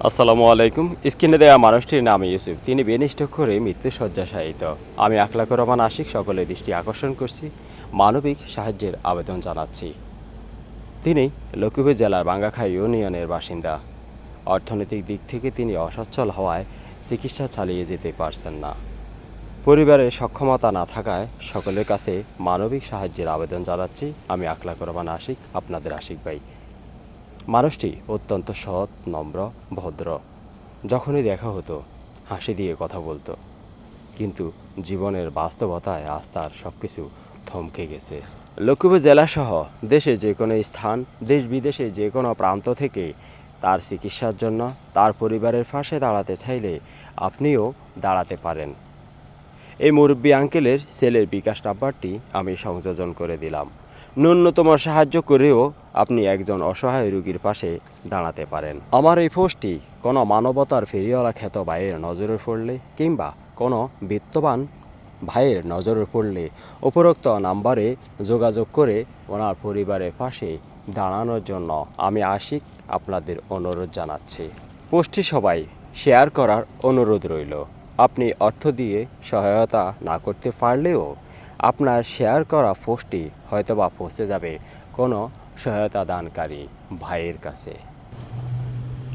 আসসালামু আলাইকুম। স্ক্রিনে দেওয়া মানুষটির নাম ইউসুফ। তিনি বেনিষ্ঠ করে মৃত্যু শয্যাশায়িত। আমি আখলাকুর রহমান আশিক, সকলের দৃষ্টি আকর্ষণ করছি। মানবিক সাহায্যের আবেদন জানাচ্ছি। তিনি লক্ষ্মীপুর জেলার বাঙ্গাখাই ইউনিয়নের বাসিন্দা। অর্থনৈতিক দিক থেকে তিনি অসচ্ছল হওয়ায় চিকিৎসা চালিয়ে যেতে পারছেন না। পরিবারের সক্ষমতা না থাকায় সকলের কাছে মানবিক সাহায্যের আবেদন জানাচ্ছি। আমি আখলাকুর রহমান আশিক, আপনাদের আশিক ভাই। মানুষটি অত্যন্ত সৎ, নম্র, ভদ্র। যখনই দেখা হতো, হাসি দিয়ে কথা বলতো। কিন্তু জীবনের বাস্তবতায় আজ তার সব কিছু থমকে গেছে। লক্ষ্মীপুর জেলাসহ দেশে যে কোনো স্থান দেশ বিদেশে যে কোনো প্রান্ত থেকে তার চিকিৎসার জন্য তার পরিবারের পাশে দাঁড়াতে চাইলে আপনিও দাঁড়াতে পারেন। এই মুরব্বী আঙ্কেলের সেলের বিকাশ নাম্বারটি আমি সংযোজন করে দিলাম। ন্যূনতম সাহায্য করেও আপনি একজন অসহায় রোগীর পাশে দাঁড়াতে পারেন। আমার এই পোস্টটি কোনো মানবতার ফেরিওয়ালা খ্যাত ভাইয়ের নজরে পড়লে কিংবা কোনো বিত্তবান ভাইয়ের নজরে পড়লে উপরোক্ত নাম্বারে যোগাযোগ করে ওনার পরিবারের পাশে দাঁড়ানোর জন্য আমি আশিক আপনাদের অনুরোধ জানাচ্ছি। পোস্টটি সবাই শেয়ার করার অনুরোধ রইল। আপনি অর্থ দিয়ে সহায়তা না করতে পারলেও আপনার শেয়ার করা পোস্টটি হয়তোবা পৌঁছে যাবে কোনো সহায়তা দানকারী ভাইয়ের কাছে।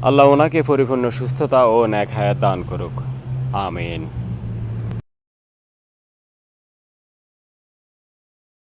আল্লাহ ওনাকে পরিপূর্ণ সুস্থতা ও ন্যাক হায়াত দান করুক। আমিন।